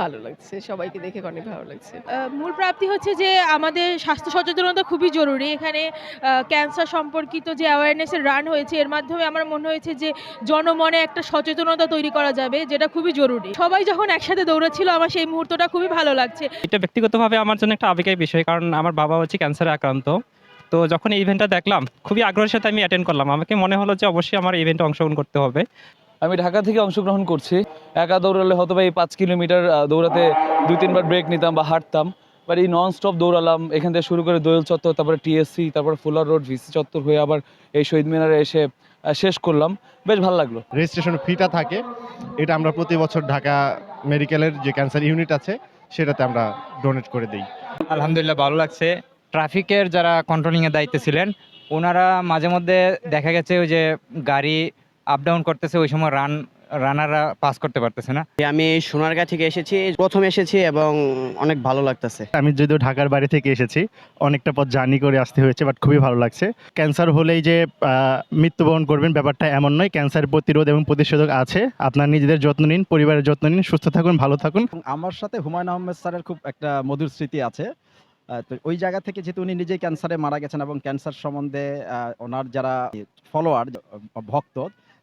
ভালো লাগছে সবাইকে দেখে অনেক ভালো লাগছে। মূল প্রাপ্তি হচ্ছে যে আমাদের স্বাস্থ্য সচেতনতা খুবই জরুরি। এখানে ক্যান্সার সম্পর্কিত যে অ্যাওয়ারনেসের রান হয়েছে এর মাধ্যমে আমার মনে হয়েছে যে জনমনে একটা সচেতনতা তৈরি করা যাবে যেটা খুবই জরুরি। সবাই যখন একসাথে দৌড়াচ্ছিল আমার সেই মুহূর্তটা খুবই ভালো লাগছে। এটা ব্যক্তিগতভাবে আমার জন্য একটা আবেগের বিষয় কারণ আমার বাবা হচ্ছে ক্যান্সারে আক্রান্ত। তো যখন এই ইভেন্টটা দেখলাম খুবই আগ্রহের সাথে আমি অ্যাটেন্ড করলাম। আমাকে মনে হলো যে অবশ্যই আমার ইভেন্টে অংশগ্রহণ করতে হবে। আমি ঢাকা থেকে অংশগ্রহণ করছি। একা দৌড়ালে হয়তো বা এই পাঁচ কিলোমিটার দৌড়াতে দুই তিনবার ব্রেক নিতাম বা হাঁটতাম। বাট এই নন স্টপ দৌড়ালাম এখান থেকে শুরু করে দোয়েল চত্বর তারপরে টিএসসি তারপরে ফুলার রোড ভিসি চত্বর হয়ে আবার এই শহীদ মিনারে এসে শেষ করলাম। বেশ ভালো লাগল। রেজিস্ট্রেশন ফিটা থাকে। এটা আমরা প্রতি বছর ঢাকা মেডিকেলের যে ক্যান্সার ইউনিট আছে সেটাতে আমরা ডোনেট করে দিই। আলহামদুলিল্লাহ ভালো লাগছে। ট্রাফিকের যারা কন্ট্রোলিংয়ের দায়িত্বে ছিলেন ওনারা মাঝে মধ্যে দেখা গেছে ওই যে গাড়ি আপ ডাউন করতেছে ওই সময় রান রানাররা পাস করতে পারতেছে না। আমি সোনারগাঁ থেকে এসেছি প্রথম এসেছি এবং অনেক ভালো লাগতেছে। আমি যদিও ঢাকার বাড়ি থেকে এসেছি অনেকটা পথ জার্নি করে আসতে হয়েছে বাট খুবই ভালো লাগছে। ক্যান্সার হলেই যে মৃত্যুবরণ করবেন ব্যাপারটা এমন নয় ক্যান্সার প্রতিরোধ এবং প্রতিষেধক আছে। আপনার নিজেদের যত্ন নিন পরিবারের যত্ন নিন সুস্থ থাকুন ভালো থাকুন। আমার সাথে হুমায়ুন আহমেদ স্যারের খুব একটা মধুর স্মৃতি আছে। তো ওই জায়গা থেকে যেহেতু উনি নিজেই ক্যান্সারে মারা গেছেন এবং ক্যান্সার সম্বন্ধে ওনার যারা ফলোয়ার ভক্ত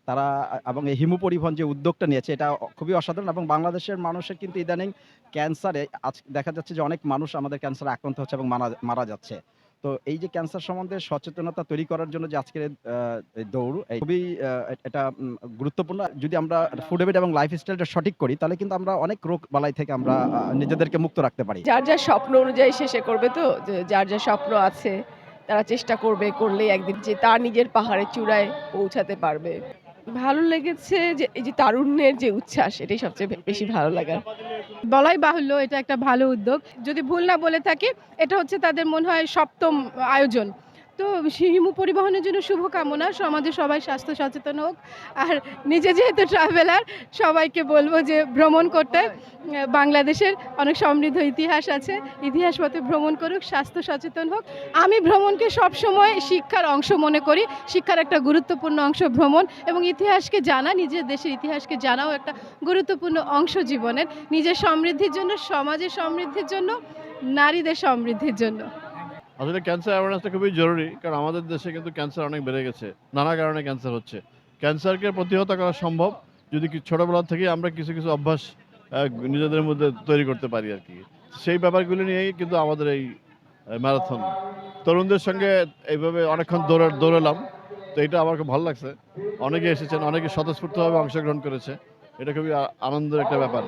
তারা এবং এই হিমু পরিবহন যে উদ্যোগটা নিয়েছে, এটা খুবই অসাধারণ এবং বাংলাদেশের মানুষের কিন্তু ইদানিং ক্যান্সারে আজ দেখা যাচ্ছে যে অনেক মানুষ আমাদের ক্যান্সারে আক্রান্ত হচ্ছে এবং মারা মারা যাচ্ছে। তো এই যে ক্যান্সার সম্বন্ধে সচেতনতা তৈরি করার জন্য যে আজকের দৌড় খুবই এটা গুরুত্বপূর্ণ। যদি আমরা ফুড হ্যাবিট এবং লাইফ স্টাইলটা সঠিক করি, তাহলে কিন্তু আমরা অনেক রোগ বালাই থেকে আমরা নিজেদেরকে মুক্ত রাখতে পারি। যার যার স্বপ্ন অনুযায়ী শেষে করবে তো? যার যার স্বপ্ন আছে, তারা চেষ্টা করবে, করলেই একদিন যে তার নিজের পাহাড়ের চূড়ায় পৌঁছাতে পারবে। ভালো লেগেছে যে, এই যে তারুণ্যের যে উচ্ছ্বাস, এটাই সবচেয়ে বেশি ভালো লাগা বলাই বাহুল্য, এটা একটা ভালো উদ্যোগ। যদি ভুল না বলে থাকি, এটা হচ্ছে তাদের মনে হয় সপ্তম আয়োজন। তো হিমু পরিবহনের জন্য শুভকামনা। সমাজে সবাই স্বাস্থ্য সচেতন হোক। আর নিজে যেহেতু ট্রাভেলার সবাইকে বলব যে ভ্রমণ করতে। বাংলাদেশের অনেক সমৃদ্ধ ইতিহাস আছে। ইতিহাস পথে ভ্রমণ করুক স্বাস্থ্য সচেতন হোক। আমি ভ্রমণকে সবসময় শিক্ষার অংশ মনে করি। শিক্ষার একটা গুরুত্বপূর্ণ অংশ ভ্রমণ এবং ইতিহাসকে জানা নিজের দেশের ইতিহাসকে জানাও একটা গুরুত্বপূর্ণ অংশ জীবনের। নিজের সমৃদ্ধির জন্য সমাজের সমৃদ্ধির জন্য নারীদের সমৃদ্ধির জন্য। আসলে ক্যান্সার অ্যাওয়ারনেসটা খুবই জরুরি, কারণ আমাদের দেশে কিন্তু ক্যান্সার অনেক বেড়ে গেছে। নানা কারণে ক্যান্সার হচ্ছে। ক্যান্সারকে প্রতিহত করা সম্ভব, যদি ছোটোবেলা থেকে আমরা কিছু কিছু অভ্যাস নিজেদের মধ্যে তৈরি করতে পারি আর কি। সেই ব্যাপারগুলো নিয়েই কিন্তু আমাদের এই ম্যারাথন তরুণদের সঙ্গে এইভাবে অনেকক্ষণ দৌড়ে, দৌড়ালাম, তো এটা আমার খুব ভালো লাগছে। অনেকে এসেছেন, অনেকে স্বতঃস্ফূর্তভাবে অংশগ্রহণ করেছে। এটা খুবই আনন্দের একটা ব্যাপার।